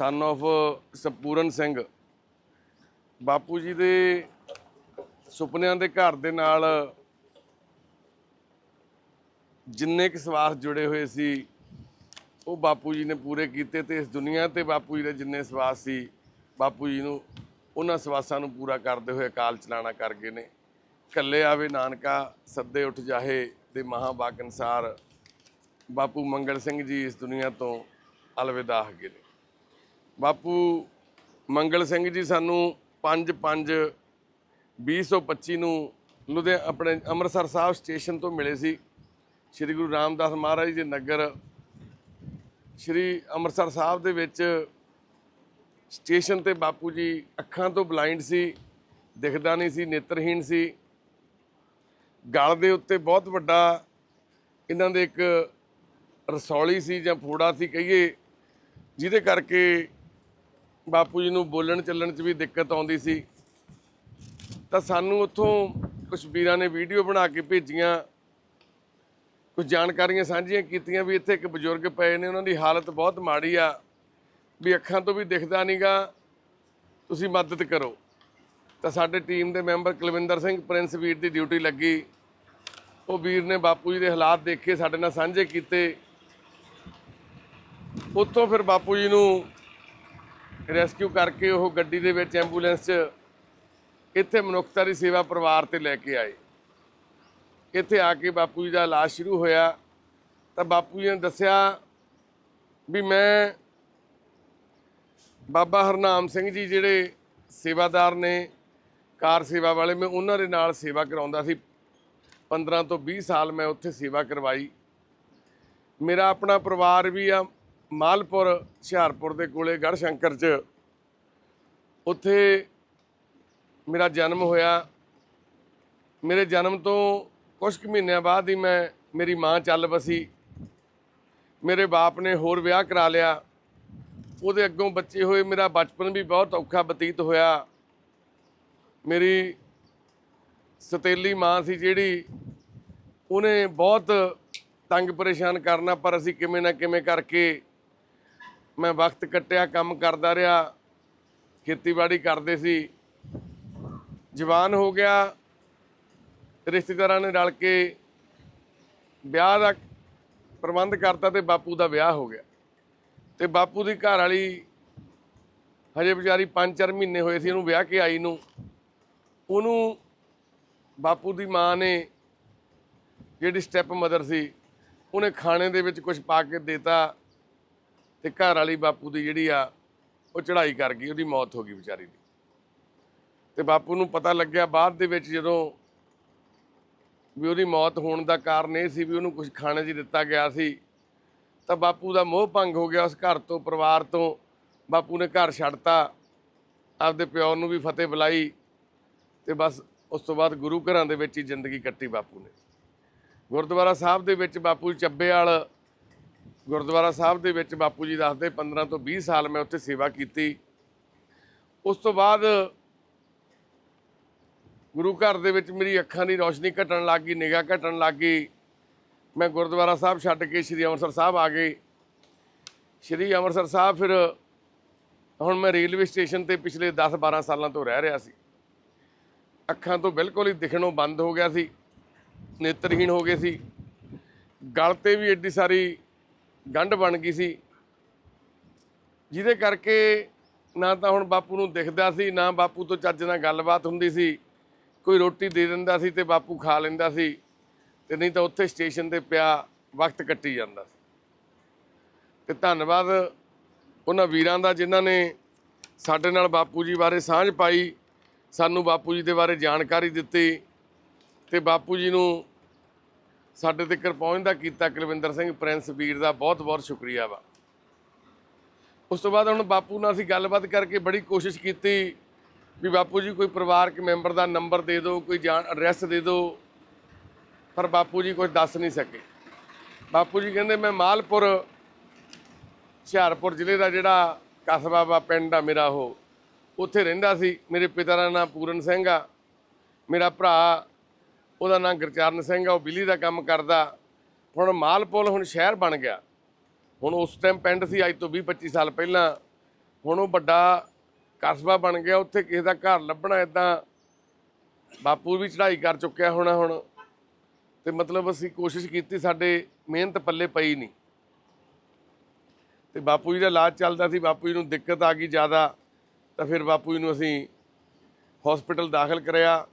ਸਨ of ਸਪੂਰਨ ਸਿੰਘ। ਬਾਪੂ ਜੀ ਦੇ ਸੁਪਨਿਆਂ ਦੇ ਘਰ ਦੇ ਨਾਲ ਜਿੰਨੇ ਕੁ ਸਵਾਸ ਜੁੜੇ ਹੋਏ ਸੀ, ਉਹ ਬਾਪੂ ਜੀ ਨੇ ਪੂਰੇ ਕੀਤੇ ਤੇ ਇਸ ਦੁਨੀਆ ਤੇ ਬਾਪੂ ਜੀ ਦੇ ਜਿੰਨੇ ਸਵਾਸ ਸੀ, ਬਾਪੂ ਜੀ ਨੂੰ ਉਹਨਾਂ ਸਵਾਸਾਂ ਨੂੰ ਪੂਰਾ ਕਰਦੇ ਹੋਏ ਅਕਾਲ ਚਲਾਣਾ ਕਰ ਗਏ ਨੇ। ਕੱਲੇ ਆਵੇ ਨਾਨਕਾ, ਸੱਦੇ ਉੱਠ ਜਾਹੇ ਦੇ ਮਹਾਵਾਕ ਅਨਸਾਰ ਬਾਪੂ ਮੰਗਲ ਸਿੰਘ ਜੀ ਇਸ ਦੁਨੀਆ ਤੋਂ ਅਲਵਿਦਾ ਹੋ ਗਏ ਨੇ। ਬਾਪੂ ਮੰਗਲ ਸਿੰਘ ਜੀ ਸਾਨੂੰ 5-5 2025 ਨੂੰ ਲੁਧਿਆ ਆਪਣੇ ਅੰਮ੍ਰਿਤਸਰ ਸਾਹਿਬ ਸਟੇਸ਼ਨ ਤੋਂ ਮਿਲੇ ਸੀ। ਸ੍ਰੀ ਗੁਰੂ ਰਾਮਦਾਸ ਮਹਾਰਾਜ ਦੇ ਨਗਰ। ਸ੍ਰੀ ਅੰਮ੍ਰਿਤਸਰ ਸਾਹਿਬ ਦੇ ਵਿੱਚ ਸਟੇਸ਼ਨ ਤੇ ਬਾਪੂ ਜੀ ਅੱਖਾਂ ਤੋਂ ਬਲਾਈਂਡ ਸੀ, ਦਿਖਦਾ ਨਹੀਂ ਸੀ, ਨੇਤਰਹੀਣ ਸੀ। ਗਲ ਦੇ ਉੱਤੇ ਬਹੁਤ ਵੱਡਾ ਇਹਨਾਂ ਦੇ ਇੱਕ ਰਸੌਲੀ ਸੀ ਜਾਂ ਫੋੜਾ ਸੀ ਕਹੀਏ, ਜਿਹਦੇ ਕਰਕੇ ਬਾਪੂ ਜੀ ਨੂੰ ਬੋਲਣ ਚੱਲਣ 'ਚ ਵੀ ਦਿੱਕਤ ਆਉਂਦੀ ਸੀ। ਤਾਂ ਸਾਨੂੰ ਉੱਥੋਂ ਕੁਝ ਵੀਰਾਂ ਨੇ ਵੀਡੀਓ ਬਣਾ ਕੇ ਭੇਜੀਆਂ। ਕੁਝ ਜਾਣਕਾਰੀਆਂ ਸਾਂਝੀਆਂ ਕੀਤੀਆਂ ਵੀ ਇੱਥੇ ਇੱਕ ਬਜ਼ੁਰਗ ਪਏ ਨੇ, ਉਹਨਾਂ ਦੀ ਹਾਲਤ ਬਹੁਤ ਮਾੜੀ ਆ। ਵੀ ਅੱਖਾਂ ਤੋਂ ਵੀ ਦਿਖਦਾ ਨਹੀਂਗਾ ਤੁਸੀਂ ਮਦਦ ਕਰੋ। ਤਾਂ ਸਾਡੇ ਟੀਮ ਦੇ ਮੈਂਬਰ ਕੁਲਵਿੰਦਰ ਸਿੰਘ, ਪ੍ਰਿੰਸ ਵੀਰ ਦੀ ਡਿਊਟੀ ਲੱਗੀ। ਉਹ ਵੀਰ ਨੇ ਬਾਪੂ ਜੀ ਦੇ ਹਾਲਾਤ ਦੇਖੇ, ਸਾਡੇ ਨਾਲ ਸਾਂਝੇ ਕੀਤੇ। ਉੱਥੋਂ ਫਿਰ ਬਾਪੂ ਜੀ ਨੂੰ ਰੈਸਕਿਊ ਕਰਕੇ ਉਹ ਗੱਡੀ ਦੇ ਵਿੱਚ ਐਂਬੂਲੈਂਸ 'ਚ ਇੱਥੇ ਮਨੁੱਖਤਾ ਦੀ ਸੇਵਾ ਪਰਿਵਾਰ ਤੇ ਲੈ ਕੇ ਆਏ। ਇੱਥੇ ਆ ਕੇ ਬਾਪੂ ਜੀ ਦਾ ਇਲਾਜ ਸ਼ੁਰੂ ਹੋਇਆ। ਤਾਂ ਬਾਪੂ ਜੀ ਨੇ ਦੱਸਿਆ ਵੀ ਮੈਂ ਬਾਬਾ ਹਰਨਾਮ ਸਿੰਘ ਜੀ ਜਿਹੜੇ ਸੇਵਾਦਾਰ ਨੇ, ਕਾਰ ਸੇਵਾ ਵਾਲੇ, ਮੈਂ ਉਹਨਾਂ ਦੇ ਨਾਲ ਸੇਵਾ ਕਰਾਉਂਦਾ ਸੀ। 15 ਤੋਂ 20 ਸਾਲ ਮੈਂ ਉੱਥੇ ਸੇਵਾ ਕਰਵਾਈ। ਮੇਰਾ ਆਪਣਾ ਪਰਿਵਾਰ ਵੀ ਆ ਮਾਲਪੁਰ, ਹੁਸ਼ਿਆਰਪੁਰ ਦੇ ਕੋਲੇ ਗੜ੍ਹ ਸ਼ੰਕਰ 'ਚ। ਉੱਥੇ ਮੇਰਾ ਜਨਮ ਹੋਇਆ। ਮੇਰੇ ਜਨਮ ਤੋਂ ਕੁਝ ਕੁ ਮਹੀਨਿਆਂ ਬਾਅਦ ਹੀ ਮੈਂ ਮੇਰੀ ਮਾਂ ਚੱਲ ਵਸੀ। ਮੇਰੇ ਬਾਪ ਨੇ ਹੋਰ ਵਿਆਹ ਕਰਾ ਲਿਆ। ਉਹਦੇ ਅੱਗੋਂ ਬੱਚੇ ਹੋਏ, ਮੇਰਾ ਬਚਪਨ ਵੀ ਬਹੁਤ ਔਖਾ ਬਤੀਤ ਹੋਇਆ। ਮੇਰੀ ਸਤੇਲੀ ਮਾਂ ਸੀ ਜਿਹੜੀ, ਉਹਨੇ ਬਹੁਤ ਤੰਗ ਪਰੇਸ਼ਾਨ ਕਰਨਾ, ਪਰ ਅਸੀਂ ਕਿਵੇਂ ਨਾ ਕਿਵੇਂ ਕਰਕੇ ਮੈਂ ਵਕਤ ਕੱਟਿਆ, ਕੰਮ ਕਰਦਾ ਰਿਹਾ, ਖੇਤੀਬਾੜੀ ਕਰਦੇ ਸੀ। ਜਵਾਨ ਹੋ ਗਿਆ, ਰਿਸ਼ਤੇਦਾਰਾਂ ਨੇ ਰਲ ਕੇ ਵਿਆਹ ਦਾ ਪ੍ਰਬੰਧ ਕਰਤਾ ਤੇ ਬਾਪੂ ਦਾ ਵਿਆਹ ਹੋ ਗਿਆ। ਤੇ ਬਾਪੂ ਦੀ ਘਰ ਵਾਲੀ ਹਜੇ ਵਿਚਾਰੀ 5-4 ਮਹੀਨੇ ਹੋਏ ਸੀ, ਉਹਨੂੰ ਵਿਆਹ ਕੇ ਆਈ ਨੂੰ। ਉਹਨੂੰ ਬਾਪੂ ਦੀ ਮਾਂ ਨੇ ਜਿਹੜੀ ਸਟੈਪ ਮਦਰ ਸੀ, ਉਹਨੇ ਖਾਣੇ ਦੇ ਵਿੱਚ ਕੁਝ ਪਾ ਕੇ ਦੇਤਾ। ਤੇ ਘਰ ਵਾਲੀ ਬਾਪੂ ਦੀ ਜਿਹੜੀ ਆ, ਉਹ ਚੜ੍ਹਾਈ ਕਰ ਗਈ, ਉਹਦੀ ਮੌਤ ਹੋ ਗਈ ਵਿਚਾਰੀ ਦੀ। ਤੇ ਬਾਪੂ ਨੂੰ ਪਤਾ ਲੱਗਿਆ ਬਾਅਦ ਦੇ ਵਿੱਚ ਜਦੋਂ ਵੀ ਉਹਦੀ ਮੌਤ ਹੋਣ ਦਾ ਕਾਰਨ ਇਹ ਸੀ ਵੀ ਉਹਨੂੰ ਕੁਝ ਖਾਣੇ 'ਚ ਦਿੱਤਾ ਗਿਆ ਸੀ, ਤਾਂ ਬਾਪੂ ਦਾ ਮੋਹ ਭੰਗ ਹੋ ਗਿਆ ਉਸ ਘਰ ਤੋਂ, ਪਰਿਵਾਰ ਤੋਂ। ਬਾਪੂ ਨੇ ਘਰ ਛੱਡਤਾ, ਆਪਦੇ ਪਿਓ ਨੂੰ ਵੀ ਫਤਿਹ ਬੁਲਾਈ ਤੇ ਬਸ ਉਸ ਤੋਂ ਬਾਅਦ ਗੁਰੂ ਘਰਾਂ ਦੇ ਵਿੱਚ ਹੀ ਜ਼ਿੰਦਗੀ ਕੱਟੀ ਬਾਪੂ ਨੇ। ਗੁਰਦੁਆਰਾ ਸਾਹਿਬ ਦੇ ਵਿੱਚ ਬਾਪੂ ਜੀ ਚੱਬੇ ਵਾਲ ਗੁਰਦੁਆਰਾ ਸਾਹਿਬ ਦੇ ਵਿੱਚ ਬਾਪੂ ਜੀ ਦੱਸਦੇ 15 ਤੋਂ 20 ਸਾਲ ਮੈਂ ਉੱਥੇ ਸੇਵਾ ਕੀਤੀ। ਉਸ ਤੋਂ ਬਾਅਦ ਗੁਰੂ ਘਰ ਦੇ ਵਿੱਚ ਮੇਰੀ ਅੱਖਾਂ ਦੀ ਰੌਸ਼ਨੀ ਘਟਣ ਲੱਗ ਗਈ, ਨਿਗਾਹ ਘਟਣ ਲੱਗ ਗਈ। ਮੈਂ ਗੁਰਦੁਆਰਾ ਸਾਹਿਬ ਛੱਡ ਕੇ ਸ੍ਰੀ ਅੰਮ੍ਰਿਤਸਰ ਸਾਹਿਬ ਆ ਗਏ। ਸ੍ਰੀ ਅੰਮ੍ਰਿਤਸਰ ਸਾਹਿਬ ਫਿਰ ਹੁਣ ਮੈਂ ਰੇਲਵੇ ਸਟੇਸ਼ਨ ਤੇ ਪਿਛਲੇ 10-12 ਸਾਲਾਂ ਤੋਂ ਰਹਿ ਰਿਹਾ ਸੀ। ਅੱਖਾਂ ਤੋਂ ਬਿਲਕੁਲ ਹੀ ਦਿਖਣੋਂ ਬੰਦ ਹੋ ਗਿਆ ਸੀ, ਨੇਤਰਹੀਣ ਹੋ ਗਏ ਸੀ। ਗਲ ਤੇ ਵੀ ਐਡੀ ਸਾਰੀ ਗੰਢ ਬਣ ਗਈ ਸੀ। ਜਿਹਦੇ ਕਰਕੇ ਨਾ ਤਾਂ ਹੁਣ ਬਾਪੂ ਨੂੰ ਦਿਖਦਾ ਸੀ, ਨਾ ਬਾਪੂ ਤੋਂ ਚੱਜ ਨਾਲ ਗੱਲਬਾਤ ਹੁੰਦੀ ਸੀ। ਕੋਈ ਰੋਟੀ ਦੇ ਦਿੰਦਾ ਸੀ ਤੇ ਬਾਪੂ ਖਾ ਲੈਂਦਾ ਸੀ ਤੇ ਨਹੀਂ ਤਾਂ ਉੱਥੇ ਸਟੇਸ਼ਨ ਤੇ ਪਿਆ, ਵਕਤ ਕੱਟੀ ਜਾਂਦਾ ਸੀ। ਤੇ ਧੰਨਵਾਦ ਉਹਨਾਂ ਵੀਰਾਂ ਦਾ ਜਿਨ੍ਹਾਂ ਨੇ ਸਾਡੇ ਨਾਲ ਬਾਪੂ ਜੀ ਬਾਰੇ ਸਾਂਝ ਪਾਈ, ਸਾਨੂੰ ਬਾਪੂ ਜੀ ਦੇ ਬਾਰੇ ਜਾਣਕਾਰੀ ਦਿੱਤੀ ਤੇ ਬਾਪੂ ਜੀ ਨੂੰ ਸਾਡੇ ਤੱਕ ਪਹੁੰਚਦਾ ਕੀਤਾ ਕੁਲਵਿੰਦਰ ਸਿੰਘ, ਪ੍ਰਿੰਸ ਵੀਰ ਦਾ ਬਹੁਤ ਬਹੁਤ ਸ਼ੁਕਰੀਆ ਵਾ। ਉਸ ਤੋਂ ਬਾਅਦ ਹੁਣ ਬਾਪੂ ਨਾਲ ਅਸੀਂ ਗੱਲਬਾਤ ਕਰਕੇ ਬੜੀ ਕੋਸ਼ਿਸ਼ ਕੀਤੀ ਵੀ ਬਾਪੂ ਜੀ ਕੋਈ ਪਰਿਵਾਰਕ ਮੈਂਬਰ ਦਾ ਨੰਬਰ ਦੇ ਦਿਓ, ਕੋਈ ਜਾਣ ਐਡਰੈਸ ਦੇ ਦਿਓ, ਪਰ ਬਾਪੂ ਜੀ ਕੁਝ ਦੱਸ ਨਹੀਂ ਸਕੇ। ਬਾਪੂ ਜੀ ਕਹਿੰਦੇ, ਮੈਂ ਮਾਲਪੁਰ, ਹੁਸ਼ਿਆਰਪੁਰ ਜ਼ਿਲ੍ਹੇ ਦਾ ਜਿਹੜਾ ਕਸਬਾ ਵਾ, ਪਿੰਡ ਆ ਮੇਰਾ ਉਹ, ਉੱਥੇ ਰਹਿੰਦਾ ਸੀ। ਮੇਰੇ ਪਿਤਾ ਦਾ ਨਾਮ ਪੂਰਨ ਸਿੰਘ ਆ। ਮੇਰਾ ਭਰਾ ਉਹਦਾ ਨਾਮ ਗੁਰਚਰਨ ਸਿੰਘ ਆ, ਉਹ ਬਿਜਲੀ ਦਾ ਕੰਮ ਕਰਦਾ। ਹੁਣ ਮਾਲਪੁਰ ਹੁਣ ਸ਼ਹਿਰ ਬਣ ਗਿਆ। ਹੁਣ ਉਸ ਟਾਈਮ ਪਿੰਡ ਸੀ, ਅੱਜ ਤੋਂ 20 25 ਸਾਲ ਪਹਿਲਾਂ। ਹੁਣ ਉਹ ਵੱਡਾ ਕਸਬਾ ਬਣ ਗਿਆ, ਉੱਥੇ ਕਿਸੇ ਦਾ ਘਰ ਲੱਭਣਾ ਇਦਾਂ ਬਾਪੂ ਵੀ ਚੜ੍ਹਾਈ ਕਰ ਚੁੱਕਿਆ ਹੋਣਾ ਹੁਣ। ਤੇ ਮਤਲਬ ਅਸੀਂ ਕੋਸ਼ਿਸ਼ ਕੀਤੀ, ਸਾਡੇ ਮਿਹਨਤ ਪੱਲੇ ਪਈ ਨਹੀਂ। ਤੇ ਬਾਪੂ ਜੀ ਦਾ ਇਲਾਜ ਚੱਲਦਾ ਸੀ, ਬਾਪੂ ਜੀ ਨੂੰ ਦਿੱਕਤ ਆ ਗਈ ਜ਼ਿਆਦਾ, ਤਾਂ ਫਿਰ ਬਾਪੂ ਜੀ ਨੂੰ ਅਸੀਂ ਹਸਪੀਟਲ ਦਾਖਲ ਕਰਿਆ।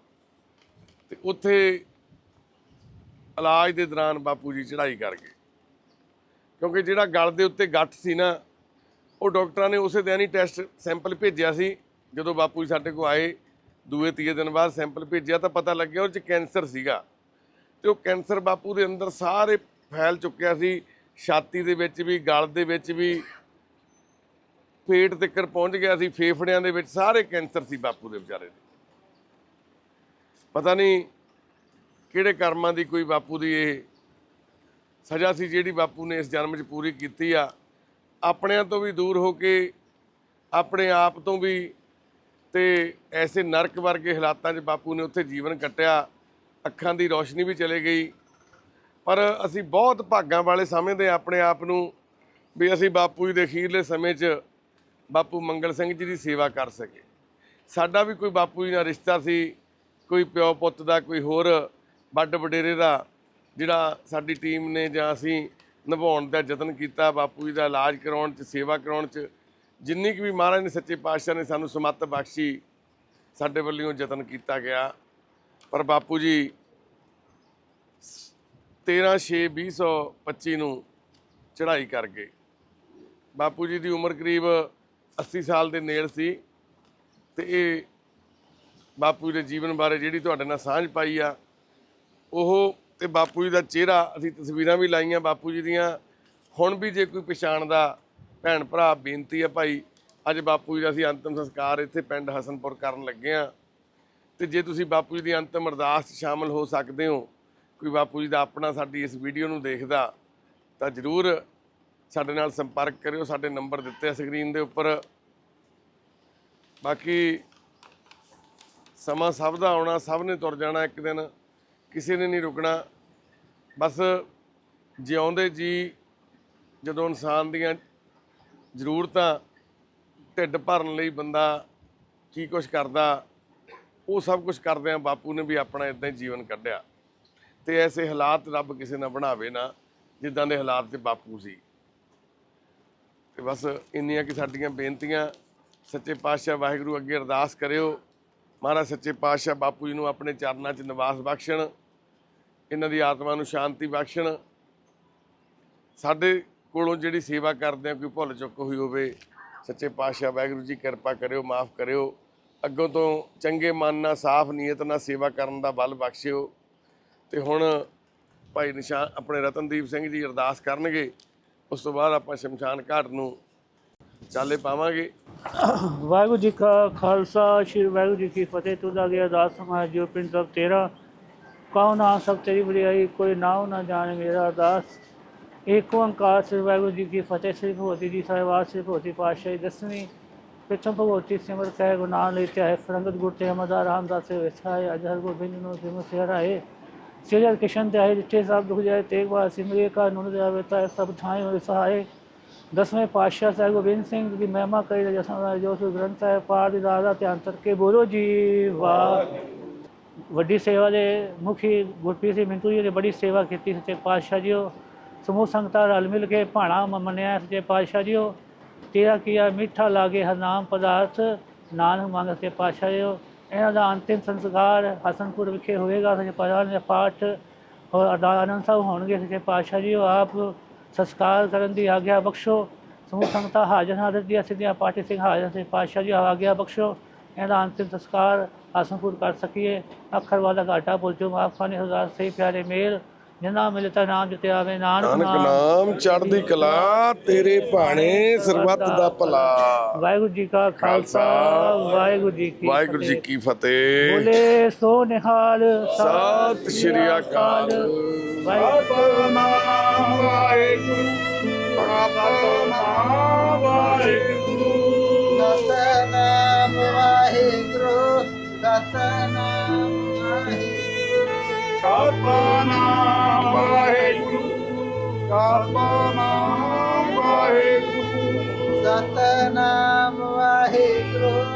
ਤੇ ਉੱਥੇ ਇਲਾਜ ਦੇ ਦੌਰਾਨ ਬਾਪੂ ਜੀ ਚੜ੍ਹਾਈ ਕਰ ਗਏ। ਕਿਉਂਕਿ ਜਿਹੜਾ ਗਲ ਦੇ ਉੱਤੇ ਗੱਠ ਸੀ ਨਾ, ਉਹ ਡਾਕਟਰਾਂ ਨੇ ਉਸੇ ਦਿਨ ਹੀ ਟੈਸਟ ਸੈਂਪਲ ਭੇਜਿਆ ਸੀ। ਜਦੋਂ ਬਾਪੂ ਜੀ ਸਾਡੇ ਕੋਲ ਆਏ, ਦੂਏ ਤੀਏ ਦਿਨ ਬਾਅਦ ਸੈਂਪਲ ਭੇਜਿਆ ਤਾਂ ਪਤਾ ਲੱਗਿਆ ਉਹ 'ਚ ਕੈਂਸਰ ਸੀਗਾ। ਤੇ ਉਹ ਕੈਂਸਰ ਬਾਪੂ ਦੇ ਅੰਦਰ ਸਾਰੇ ਫੈਲ ਚੁੱਕਿਆ ਸੀ। ਛਾਤੀ ਦੇ ਵਿੱਚ ਵੀ, ਗਲ ਦੇ ਵਿੱਚ ਵੀ, ਪੇਟ ਤੱਕ ਪਹੁੰਚ ਗਿਆ ਸੀ। ਫੇਫੜਿਆਂ ਦੇ ਵਿੱਚ ਸਾਰੇ ਕੈਂਸਰ ਸੀ ਬਾਪੂ ਦੇ ਵਿਚਾਰੇ ਦੇ। ਪਤਾ ਨਹੀਂ ਕਿਹੜੇ ਕਰਮਾਂ ਦੀ ਕੋਈ ਬਾਪੂ ਦੀ ਇਹ ਸਜ਼ਾ ਸੀ ਜਿਹੜੀ ਬਾਪੂ ਨੇ ਇਸ ਜਨਮ 'ਚ ਪੂਰੀ ਕੀਤੀ ਆ। ਆਪਣਿਆਂ ਤੋਂ ਵੀ ਦੂਰ ਹੋ ਕੇ, ਆਪਣੇ ਆਪ ਤੋਂ ਵੀ ਤੇ ਐਸੇ ਨਰਕ ਵਰਗੇ ਹਾਲਾਤਾਂ 'ਚ ਬਾਪੂ ਨੇ ਉੱਥੇ ਜੀਵਨ ਕੱਟਿਆ। ਅੱਖਾਂ ਦੀ ਰੋਸ਼ਨੀ ਵੀ ਚਲੇ ਗਈ। ਪਰ ਅਸੀਂ ਬਹੁਤ ਭਾਗਾਂ ਵਾਲੇ ਸਮਝਦੇ ਹਾਂ ਆਪਣੇ ਆਪ ਨੂੰ ਵੀ ਅਸੀਂ ਬਾਪੂ ਜੀ ਦੇ ਅਖੀਰਲੇ ਸਮੇਂ 'ਚ ਬਾਪੂ ਮੰਗਲ ਸਿੰਘ ਜੀ ਦੀ ਸੇਵਾ ਕਰ ਸਕੇ। ਸਾਡਾ ਵੀ ਕੋਈ ਬਾਪੂ ਜੀ ਨਾਲ ਰਿਸ਼ਤਾ ਸੀ। ਕੋਈ ਪਿਓ ਪੁੱਤ ਦਾ, ਕੋਈ ਹੋਰ ਵੱਡ ਵਡੇਰੇ ਦਾ ਜਿਹੜਾ ਸਾਡੀ ਟੀਮ ਨੇ ਜਾਂ ਅਸੀਂ ਨਿਭਾਉਣ ਦਾ ਯਤਨ ਕੀਤਾ, ਬਾਪੂ ਜੀ ਦਾ ਇਲਾਜ ਕਰਾਉਣ 'ਚ, ਸੇਵਾ ਕਰਾਉਣ 'ਚ, ਜਿੰਨੀ ਕੁ ਵੀ ਮਹਾਰਾਜ ਨੇ ਸੱਚੇ ਪਾਤਸ਼ਾਹ ਨੇ ਸਾਨੂੰ ਸਮੱਤ ਬਖਸ਼ੀ, ਸਾਡੇ ਵੱਲੋਂ ਯਤਨ ਕੀਤਾ ਗਿਆ। ਪਰ ਬਾਪੂ ਜੀ 13/6/2025 ਨੂੰ ਚੜ੍ਹਾਈ ਕਰ ਗਏ। ਬਾਪੂ ਜੀ ਦੀ ਉਮਰ ਕਰੀਬ 80 ਸਾਲ ਦੇ ਨੇੜ ਸੀ ਤੇ ਇਹ ਬਾਪੂ ਜੀ ਦੇ ਜੀਵਨ ਬਾਰੇ ਜਿਹੜੀ ਤੁਹਾਡੇ ਨਾਲ ਸਾਂਝ ਪਾਈ ਆ, ਉਹ ਤੇ ਬਾਪੂ ਜੀ ਦਾ ਚਿਹਰਾ ਅਸੀਂ ਤਸਵੀਰਾਂ ਵੀ ਲਾਈਆਂ ਬਾਪੂ ਜੀ ਦੀਆਂ। ਹੁਣ ਵੀ ਜੇ ਕੋਈ ਪਛਾਣਦਾ ਭੈਣ ਭਰਾ ਬੇਨਤੀ ਆ ਭਾਈ, ਅੱਜ ਬਾਪੂ ਜੀ ਦਾ ਅਸੀਂ ਅੰਤਮ ਸੰਸਕਾਰ ਇੱਥੇ ਪਿੰਡ ਹਸਨਪੁਰ ਕਰਨ ਲੱਗੇ ਆ। ਤੇ ਜੇ ਤੁਸੀਂ ਬਾਪੂ ਜੀ ਦੀ ਅੰਤਮ ਅਰਦਾਸ 'ਚ ਸ਼ਾਮਲ ਹੋ ਸਕਦੇ ਹੋ, ਕੋਈ ਬਾਪੂ ਜੀ ਦਾ ਆਪਣਾ ਸਾਡੀ ਇਸ ਵੀਡੀਓ ਨੂੰ ਦੇਖਦਾ, ਤਾਂ ਜਰੂਰ ਸਾਡੇ ਨਾਲ ਸੰਪਰਕ ਕਰਿਓ, ਸਾਡੇ ਨੰਬਰ ਦਿੱਤੇ ਆ ਸਕਰੀਨ ਦੇ ਉੱਪਰ। ਬਾਕੀ ਸਮਾਂ ਸਭ ਦਾ ਆਉਣਾ, ਸਭ ਨੇ ਤੁਰ ਜਾਣਾ ਇੱਕ ਦਿਨ, ਕਿਸੇ ਨੇ ਨਹੀਂ ਰੁਕਣਾ। ਬਸ ਜਿਉਂਦੇ ਜੀ, ਜਦੋਂ ਇਨਸਾਨ ਦੀਆਂ ਜ਼ਰੂਰਤਾਂ ਢਿੱਡ ਭਰਨ ਲਈ ਬੰਦਾ ਕੀ ਕੁਝ ਕਰਦਾ, ਉਹ ਸਭ ਕੁਝ ਕਰਦੇ ਆ ਬਾਪੂ ਨੇ ਵੀ ਆਪਣਾ ਇਦਾਂ ਹੀ ਜੀਵਨ ਕੱਢਿਆ। ਤੇ ਐਸੇ ਹਾਲਾਤ ਰੱਬ ਕਿਸੇ ਨਾਲ ਬਣਾਵੇ ਨਾ, ਜਿੱਦਾਂ ਦੇ ਹਾਲਾਤ ਤੇ ਬਾਪੂ ਸੀ। ਤੇ ਬਸ ਇੰਨੀਆਂ ਕਿ ਸਾਡੀਆਂ ਬੇਨਤੀਆਂ, ਸੱਚੇ ਪਾਤਸ਼ਾਹ ਵਾਹਿਗੁਰੂ ਅੱਗੇ ਅਰਦਾਸ ਕਰਿਓ। ਮਹਾਰਾਜ ਸੱਚੇ ਪਾਤਸ਼ਾਹ ਬਾਪੂ ਜੀ ਨੂੰ ਆਪਣੇ ਚਰਨਾਂ 'ਚ ਨਿਵਾਸ ਬਖਸ਼ਣ, ਇਹਨਾਂ ਦੀ ਆਤਮਾ ਨੂੰ ਸ਼ਾਂਤੀ ਬਖਸ਼ਣ, ਸਾਡੇ ਕੋਲੋਂ ਜਿਹੜੀ ਸੇਵਾ ਕਰਦੇ ਆ, ਕੋਈ ਭੁੱਲ ਚੁੱਕ ਹੋਈ ਹੋਵੇ, ਸੱਚੇ ਪਾਤਸ਼ਾਹ ਵਾਹਿਗੁਰੂ ਜੀ ਕਿਰਪਾ ਕਰਿਓ, ਮਾਫ ਕਰਿਓ, ਅੱਗੋਂ ਤੋਂ ਚੰਗੇ ਮਨ ਨਾਲ, ਸਾਫ਼ ਨੀਅਤ ਨਾਲ ਸੇਵਾ ਕਰਨ ਦਾ ਬਲ ਬਖਸ਼ਿਓ। ਤੇ ਹੁਣ ਭਾਈ ਨਿਸ਼ਾਨ, ਆਪਣੇ ਰਤਨਦੀਪ ਸਿੰਘ ਜੀ ਅਰਦਾਸ ਕਰਨਗੇ, ਉਸ ਤੋਂ ਬਾਅਦ ਆਪਾਂ ਸ਼ਮਸ਼ਾਨ ਘਾਟ ਨੂੰ ਚਾਲੇ ਪਾਵਾਂਗੇ। ਵਾਹਿਗੁਰੂ ਜੀ ਕਾ ਖਾਲਸਾ, ਸ੍ਰੀ ਵਾਹਿਗੁਰੂ ਜੀ ਕੀ ਫਤਿਹ। ਤੁਦਾ ਗਿਆ ਅਰਦਾਸ ਸਮਾਜ ਜੋ ਪਿੰਡ ਸਭ ਤੇਰਾ ਕਉ ਨਾ ਸਭ ਤੇਰੀ ਬੜਾਈ ਕੋਈ ਨਾਉ ਨਾ ਜਾਣੇ ਮੇਰਾ ਅਰਦਾਸ। ਏਕ ਓੰਕਾਰ ਸ੍ਰੀ ਵਾਹਿਗੁਰੂ ਜੀ ਕੀ ਫਤਿਹ, ਸ੍ਰੀ ਭਗਵਤੀ ਜੀ ਸਾਹਿਬਾਨ ਸ੍ਰੀ ਭਗਵਤੀ ਪਾਤਸ਼ਾਹੀ ਦਸਵੀਂ। ਪਿਛਮ ਭਗਵਤੀ ਸਿਮਰ ਕਹਿ ਗੁਨਾਹ ਲਈ ਤੇ ਫਰੰਗਤ ਗੁਰ ਤੇ ਅਮਦਾ ਰਾਮਦਾਸ ਵਿਛਾਏ ਅਜਹਰ ਗੋਬਿੰਦ ਨੂੰ ਸਿਮ ਸਿਹਰਾਏ ਸਿਰ ਕਿਸ਼ਨ ਤੇ ਆਏ ਜਿੱਥੇ ਸਭ ਦੁਖ ਜਾਏ, ਤੇਗ ਬਾਰ ਸਿਮਰਿਏ ਕਾ ਨੂਨ ਜਾਵੇ ਤਾ ਸਭ ਥਾਏ ਹੋਏ ਸਹਾਏ। ਦਸਵੇਂ ਪਾਤਸ਼ਾਹ ਸਾਹਿਬ ਗੋਬਿੰਦ ਸਿੰਘ ਦੀ ਮਹਿਮਾ ਕਰੀ ਜਸਨ ਜੋ ਸੁ ਗ੍ਰੰਥ ਸਾਹਿਬ ਪਾਠ ਦੀ ਦਾਦਾ ਧਿਆਨ ਕਰਕੇ ਬੋਲੋ ਜੀ, ਵਾਹ। ਵੱਡੀ ਸੇਵਾ ਦੇ ਮੁਖੀ ਗੁਰਪ੍ਰੀਤ ਸਿੰਘ ਮਿੰਟੂ ਜੀ ਨੇ ਬੜੀ ਸੇਵਾ ਕੀਤੀ, ਸੱਚੇ ਪਾਤਸ਼ਾਹ ਜੀਓ। ਸਮੂਹ ਸੰਗਤਾਂ ਰਲ ਮਿਲ ਕੇ ਭਾਣਾ ਮੰਨਿਆ, ਸੱਚੇ ਪਾਤਸ਼ਾਹ ਜੀਓ। ਤੇਰਾ ਕੀਆ ਮਿੱਠਾ ਲਾਗੇ ਹਰਨਾਮ ਪਦਾਰਥ, ਨਾਨਕ ਮੰਗ ਸੱਚੇ ਪਾਤਸ਼ਾਹ ਜੀਓ। ਇਹਨਾਂ ਦਾ ਅੰਤਿਮ ਸੰਸਕਾਰ ਹਸਨਪੁਰ ਵਿਖੇ ਹੋਵੇਗਾ, ਸੱਚੇ ਪਾਤਸ਼ਾਹ ਦੇ ਪਾਠ ਔਰ ਅਦਾ ਆਨੰਦ ਸਾਹਿਬ ਹੋਣਗੇ, ਸੱਚੇ ਪਾਤਸ਼ਾਹ ਜੀਓ। ਆਪ ਸੰਸਕਾਰ ਕਰਨ ਦੀ ਆਗਿਆ ਬਖਸ਼ੋ। ਸਮੂਹ ਸੰਗਤਾਂ ਹਾਜ਼ਰ ਹਾਜ਼ਰ ਦੀਆਂ ਸਿੱਧੀਆਂ ਪਾਠੀ ਸਿੰਘ ਹਾਜ਼ਰ ਸੇ ਪਾਤਸ਼ਾਹ ਜੀ ਆਗਿਆ ਬਖਸ਼ੋ। ਇਹਦਾ ਅੰਤਿਮ ਸੰਸਕਾਰ ਹਸਨਪੁਰ ਕਰ ਸਕੀਏ। ਅੱਖਰ ਵਾਲਾ ਘਾਟਾ ਭੁੱਲ ਚੁੱਕ ਮਾਫ ਖਾਨੇ ਹਜ਼ਾਰ ਸਹੀ ਪਿਆਰੇ ਮੇਲ। ਜਿਨਾ ਮਿਲਤਾ ਨਾਮ ਜਿਤੇ ਆਵੇ ਨਾਨਕ ਨਾਮ। ਨਾਮ ਚੜ੍ਹਦੀ ਕਲਾ ਤੇਰੇ ਭਾਣੇ ਸਰਬੱਤ ਦਾ ਭਲਾ। ਵਾਹਿਗੁਰੂ ਜੀ ਕਾ ਖਾਲਸਾ ਵਾਹਿਗੁਰੂ ਜੀ ਕੀ ਵਾਹਿਗੁਰੂ ਜੀ ਫਤਿਹ। ਕੀ ਫਤਿਹ। ਬੋਲੇ ਸੋ ਨਿਹਾਲ ਸਤਿ ਸ਼੍ਰੀ ਅਕਾਲ। ਵਾਹਿਗੁਰੂ ਸਤਨਾਮ ਵਾਹਿਗੁਰੂ ਸਤਨਾਮ ਵਾਹਿਗੁਰੂ। ਸਤਨਾਮ ਵਾਹਿਗੁਰੂ।